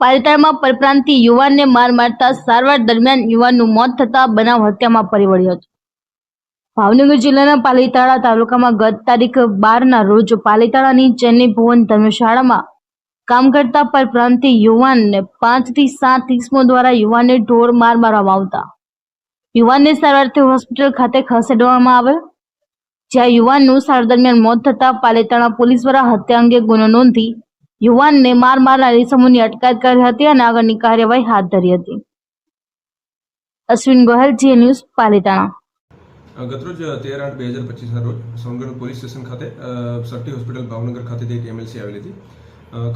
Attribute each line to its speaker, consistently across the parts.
Speaker 1: પાલિતાણામાં પરપ્રાંતિ યુવાનને માર મારતા સારવાર દરમિયાન યુવાનનું મોત થતા બનાવ હત્યામાં પરિવળ્યો હતો. ભાવનગર જિલ્લાના પાલિતાણા તાલુકામાં ગત તારીખ બારના રોજ પાલિતાણાની ચેન્નઈ ભુવન ધર્મશાળામાં કામ કરતા પરપ્રાંતિ યુવાનને પાંચથી સાત ઇસમો દ્વારા યુવાનને ઢોર માર મારવામાં આવતા. યુવાનને સારવારથી હોસ્પિટલ ખાતે ખસેડવામાં આવે જ્યાં યુવાનનું સારવાર દરમિયાન મોત થતા પાલિતાણા પોલીસ દ્વારા હત્યા અંગે ગુનો નોંધી યુવાનને માર મારનાર ઇસમોની અટકાયત કરી હતી અને આગળની કાર્યવાહી હાથ ધરી હતી. Ashwin Gohel, Zee news, Palitana.
Speaker 2: ગતરોજ તેર આઠ બે હજાર પચીસના રોજ સોનગઢ પોલીસ સ્ટેશન ખાતે સટ્ટી હોસ્પિટલ ભાવનગર ખાતેથી એક એમએલસી આવેલી હતી.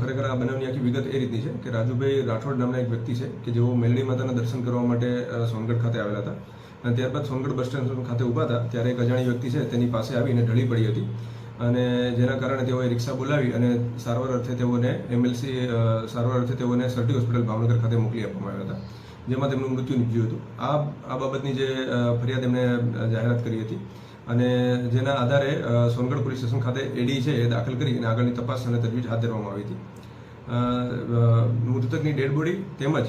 Speaker 2: ખરેખર આ બનાવની આખી વિગત એ રીતની છે કે રાજુભાઈ રાઠોડ નામના એક વ્યક્તિ છે કે જેઓ મેલડી માતાના દર્શન કરવા માટે સોનગઢ ખાતે આવેલા હતા. અને ત્યારબાદ સોનગઢ બસ સ્ટેશન ખાતે ઊભા હતા, ત્યારે એક અજાણી વ્યક્તિ છે, તેની પાસે આવીને ઢળી પડી હતી. અને જેના કારણે તેઓએ રિક્ષા બોલાવી અને સારવાર અર્થે તેઓને એમએલસી સારવાર અર્થે તેઓને સરટી હોસ્પિટલ ભાવનગર ખાતે મોકલી આપવામાં આવ્યા હતા, જેમાં તેમનું મૃત્યુ નીપજ્યું હતું. આ આ બાબતની જે ફરિયાદ એમણે જાહેરાત કરી હતી અને જેના આધારે સોનગઢ પોલીસ સ્ટેશન ખાતે એડી છે એ દાખલ કરી અને આગળની તપાસ અને તજવીજ હાથ ધરવામાં આવી હતી. મૃતકની ડેડ બોડી તેમજ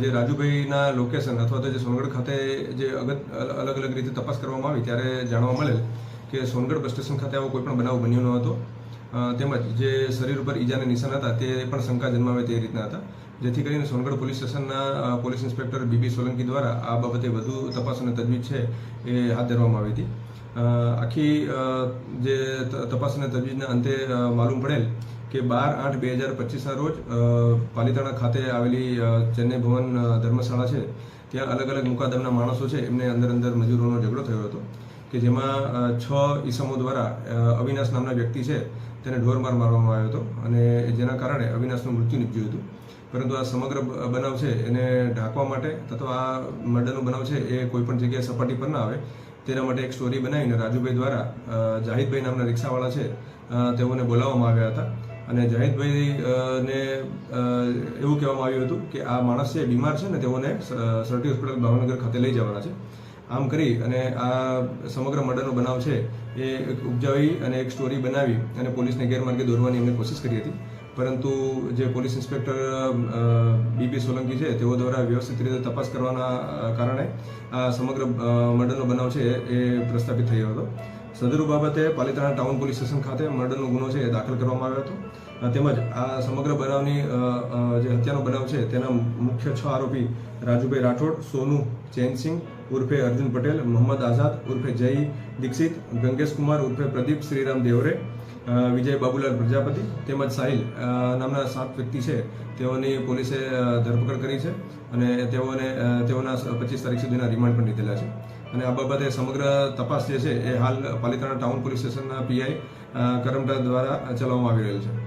Speaker 2: જે રાજુભાઈના લોકેશન અથવા તો જે સોનગઢ ખાતે જે અગત અલગ અલગ રીતે તપાસ કરવામાં આવી ત્યારે જાણવા મળેલ કે સોનગઢ બસ સ્ટેશન ખાતે આવો કોઈ પણ બનાવ બન્યો ન હતો. તેમજ જે શરીર ઉપર ઈજાના નિશાન હતા તે પણ શંકા જન્માવે તે રીતના હતા. જેથી કરીને સોનગઢ પોલીસ સ્ટેશનના police inspector B B Solanki દ્વારા આ બાબતે વધુ તપાસ અને તજવીજ છે એ હાથ ધરવામાં આવી હતી. આખી જે તપાસ અને તજવીજના અંતે માલુમ પડેલ કે બાર આઠ બે હજાર પચીસના રોજ પાલિતાણા ખાતે આવેલી ચેન્નઈ ભવન ધર્મશાળા છે, ત્યાં અલગ અલગ મુકાદમના માણસો છે, એમને અંદર અંદર મજૂરોનો ઝઘડો થયો હતો. કે જેમાં છ ઈસમો દ્વારા અવિનાશ નામના વ્યક્તિ છે, તેને ઢોરમાર મારવામાં આવ્યો હતો અને જેના કારણે અવિનાશનું મૃત્યુ નીપજ્યું હતું. પરંતુ આ સમગ્ર બનાવ છે, એને ઢાંકવા માટે તથા આ મર્ડરનો બનાવ છે, એ કોઈપણ જગ્યાએ સપાટી પર ના આવે. તેના માટે એક સ્ટોરી બનાવીને રાજુભાઈ દ્વારા જાહિદભાઈ નામના રિક્ષાવાળા છે તેઓને બોલાવવામાં આવ્યા હતા. અને જાહિદભાઈ ને એવું કહેવામાં આવ્યું હતું કે આ માણસ છે બીમાર છે ને તેઓને સરટી હોસ્પિટલ ભાવનગર ખાતે લઈ જવાના છે. આમ કરી અને આ સમગ્ર મર્ડરનો બનાવ છે, એ ઉપજાવી અને એક સ્ટોરી બનાવી અને પોલીસને ગેરમાર્ગે દોરવાની એમને કોશિશ કરી હતી. પરંતુ જે પોલીસ ઇન્સ્પેક્ટર બીબી સોલંકી છે, તેઓ દ્વારા વ્યવસ્થિત રીતે તપાસ કરવાના કારણે આ સમગ્ર મર્ડરનો બનાવ છે, એ પ્રસ્થાપિત થયો હતો. સદરુ બાબતે પાલિતાણા ટાઉન પોલીસ સ્ટેશન ખાતે મર્ડરનો ગુનો છે એ દાખલ કરવામાં આવ્યો હતો. તેમજ આ સમગ્ર બનાવની જે હત્યાનો બનાવ છે તેના મુખ્ય છ આરોપી રાજુભાઈ રાઠોડ, સોનુ ચેનસિંહ ઉર્ફે અર્જુન પટેલ, મોહમ્મદ આઝાદ, ઉર્ફે જય દીક્ષિત, ગંગેશ કુમાર, ઉર્ફે પ્રદીપ શ્રીરામ દેવરે વિજય બાબુલાલ પ્રજાપતિ તેમજ સાહિલ નામના સાત વ્યક્તિ છે તેઓની પોલીસે ધરપકડ કરી છે અને તેઓને તેઓના પચીસ તારીખ સુધીના રિમાન્ડ પણ લીધેલા છે. અને આ બાબતે સમગ્ર તપાસ જે છે એ હાલ પાલિતાણા ટાઉન પોલીસ સ્ટેશનના પીઆઈ કરમટા દ્વારા ચલાવવામાં આવી રહેલ છે.